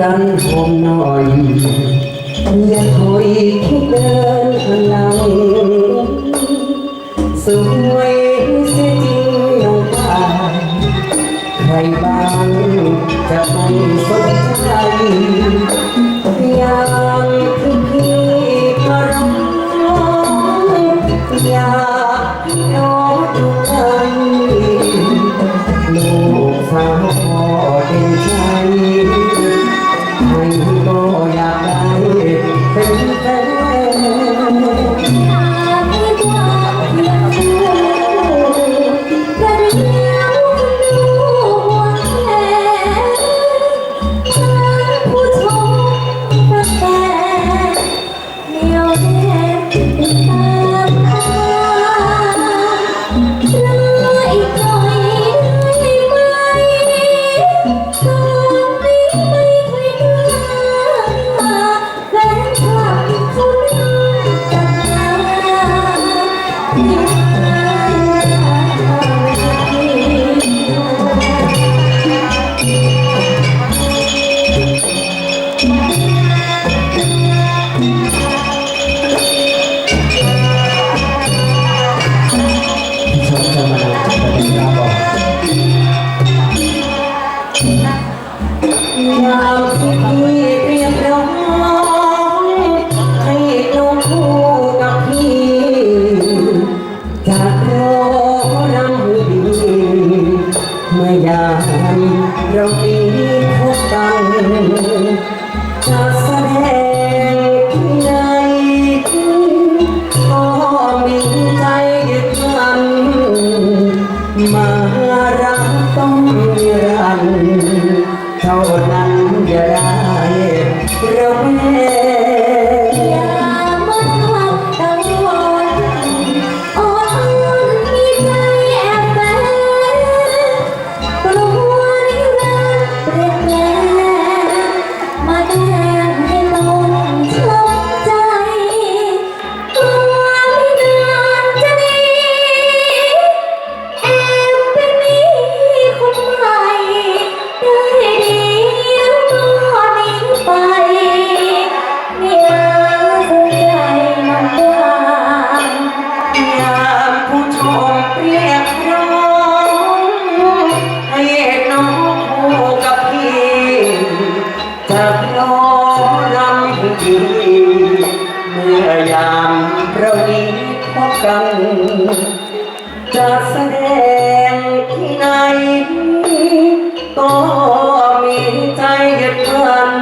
rắn hôm nổi Nhật hồi thuốc đơn lòng Sự quay sẽ chinh nhau ta Thầy bán chặt tay sống tay ได้ เราดีพบกันจะแสดงที่ไหนก็มีใจยึดมันมา นักน้ำดีเมือยเราดีพบกัน จะแสดงที่ไหนก็มีใจกัน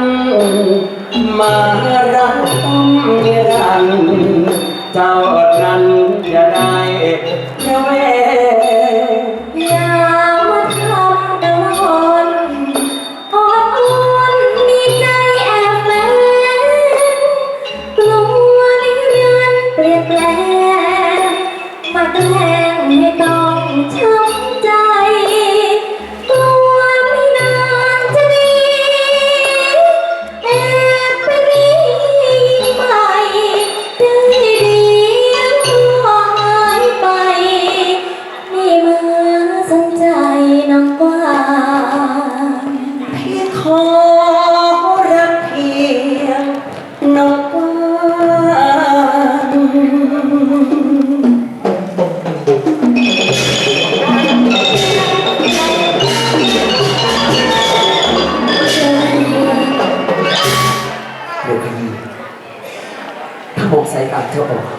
มารักต้รันเจ้า sai anche un.